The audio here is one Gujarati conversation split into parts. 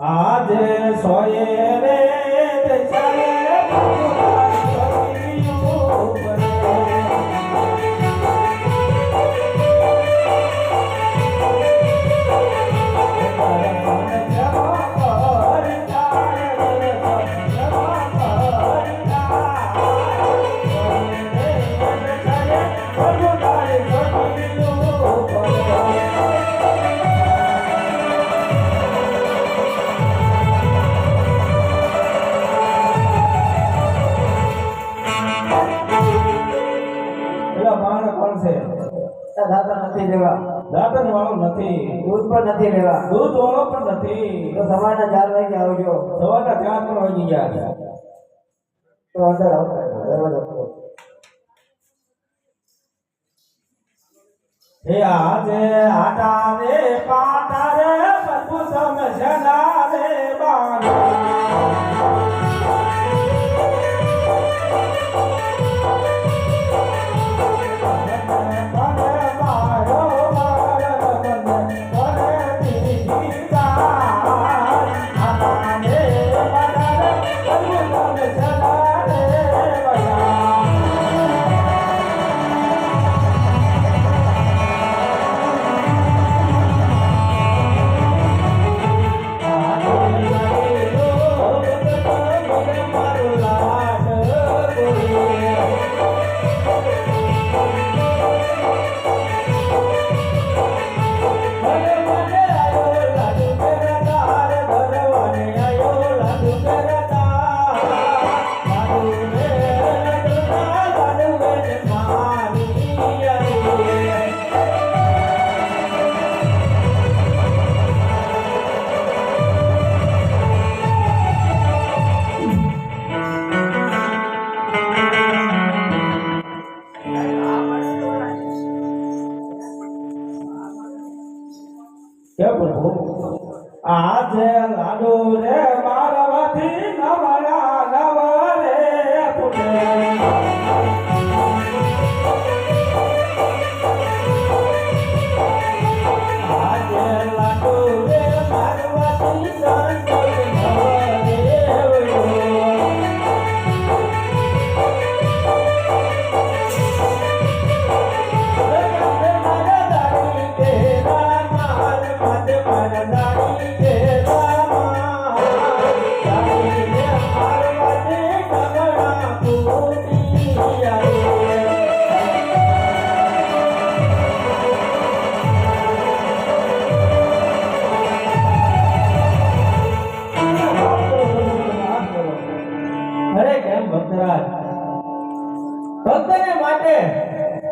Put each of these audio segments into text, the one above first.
આજે સોયે રે દશાએ નથી લેવા. દાદન વાળો નથી. દૂધ પણ નથી લેવા. દૂધ વાળો પણ નથી. તો સવારના ચાર વાગે આવજો. સવારના ચાર પણ વાગી ગયા. તો અંદર આવતા દરવાજો હે આજે આટા રે પાટા રે પ્રભુ સમજના.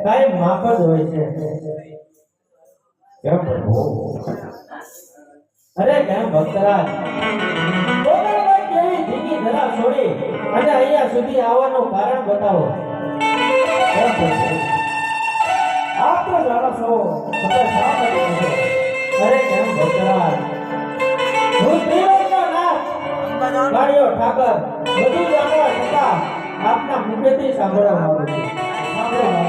કાંઈ માફ જ હોય છે. કેમ પ્રભુ અરે કેમ ભક્તરાજ? કેવી ધીમી ધરા છોડી અને અહીંયા સુધી આવવાનું કારણ બતાવો. કેમ પ્રભુ આપ તો જાણો છો છતાં શા માટે અરે કેમ ભક્તરાજ? હું ત્રિલોકનો નાથ. ગાડીઓ ઠાકર બધું જાણવા છતાં આપના મુખેથી સાંભળવા માંગુ છું.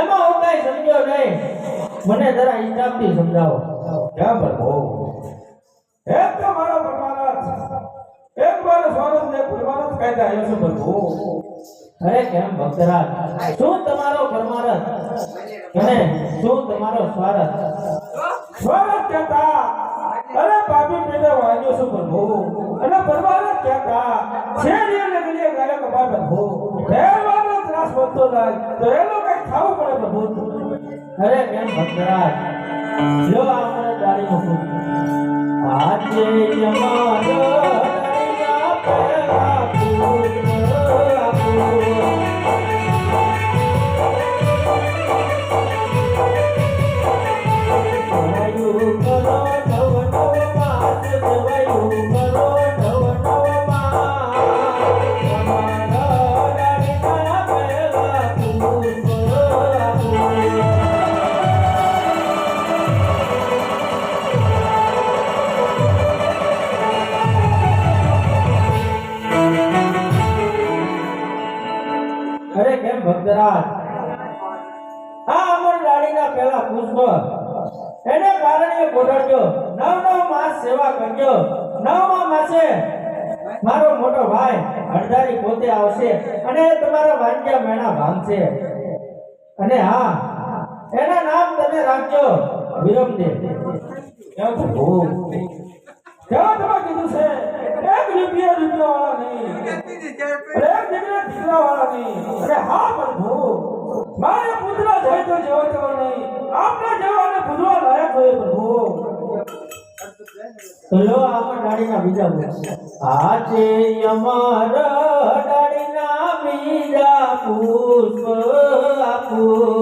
એમાં હું કઈ સમજ્યો નહીં. મને જરા હિસાબથી સમજાવો. કેમ પ્રભુ એક તો મારો પરમાનંદ. એક મારો સ્વરૂપ ને પરમાનંદ કહેતા આવ્યો છું પ્રભુ અરે કેમ ભક્તરાજ? શું તમારો પરમારથ અને શું તમારો સ્વાર્થ? સ્વાર્થ કહેતા. અરે પાપી પેલે વાંચ્યો છું પ્રભુ અને પરમારથ કહેતા શેરીએ ને ગલીએ ગાલે કપા પ્રભુ મારો ત્રાસ વધતો જાય. તો એનો ખાવું પડે પ્રભુ અરે કેમ ભક્તરાજ જો આપણે દાડી મૂકું આજે યમાનો આ અમર ડાળીના પહેલા પુષ્પ. એને કારણે કોઢડજો નવ નવ માસ સેવા કરજો. નવમા માસે મારો મોટો ભાઈ હરદારી પોતે આવશે અને તમારા વાંજ્યા મેણા ભાંગશે અને હા, એના નામ તમે રાખજો. વિરમદેવ. તો લો આમાં ડાળીના બીજા પુષ્પ આજે અમારા ડાળીના બીજા પુષ્પ આપો.